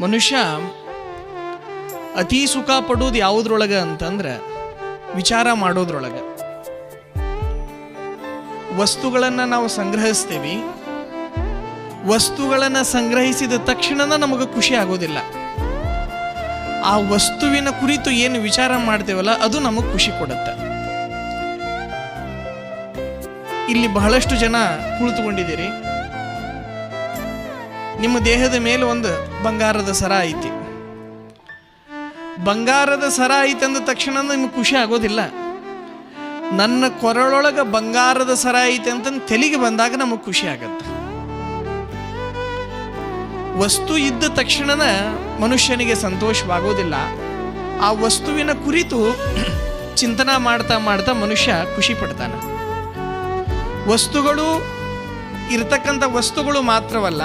ಮನುಷ್ಯ ಅತಿ ಸುಖ ಪಡೋದು ಯಾವುದ್ರೊಳಗೆ ಅಂತಂದ್ರೆ ವಿಚಾರ ಮಾಡೋದ್ರೊಳಗೆ. ವಸ್ತುಗಳನ್ನು ನಾವು ಸಂಗ್ರಹಿಸ್ತೇವೆ. ವಸ್ತುಗಳನ್ನು ಸಂಗ್ರಹಿಸಿದ ತಕ್ಷಣ ನಮಗೆ ಖುಷಿ ಆಗೋದಿಲ್ಲ. ಆ ವಸ್ತುವಿನ ಕುರಿತು ಏನು ವಿಚಾರ ಮಾಡ್ತೇವಲ್ಲ ಅದು ನಮಗೆ ಖುಷಿ ಕೊಡುತ್ತೆ. ಇಲ್ಲಿ ಬಹಳಷ್ಟು ಜನ ಕುಳಿತುಕೊಂಡಿದ್ದೀರಿ. ನಿಮ್ಮ ದೇಹದ ಮೇಲೆ ಒಂದು ಬಂಗಾರದ ಸರ ಐತಿ. ಬಂಗಾರದ ಸರ ಐತೆ ಅಂದ ತಕ್ಷಣ ನಿಮ್ಗೆ ಖುಷಿ ಆಗೋದಿಲ್ಲ. ನನ್ನ ಕೊರಳೊಳಗೆ ಬಂಗಾರದ ಸರ ಐತೆ ಅಂತ ತೆಲಿಗೆ ಬಂದಾಗ ನಮಗೆ ಖುಷಿ ಆಗತ್ತೆ. ವಸ್ತು ಇದ್ದ ತಕ್ಷಣನ ಮನುಷ್ಯನಿಗೆ ಸಂತೋಷವಾಗೋದಿಲ್ಲ. ಆ ವಸ್ತುವಿನ ಕುರಿತು ಚಿಂತನ ಮಾಡ್ತಾ ಮಾಡ್ತಾ ಮನುಷ್ಯ ಖುಷಿ ಪಡ್ತಾನೆ. ವಸ್ತುಗಳು ಇರತಕ್ಕಂಥ ವಸ್ತುಗಳು ಮಾತ್ರವಲ್ಲ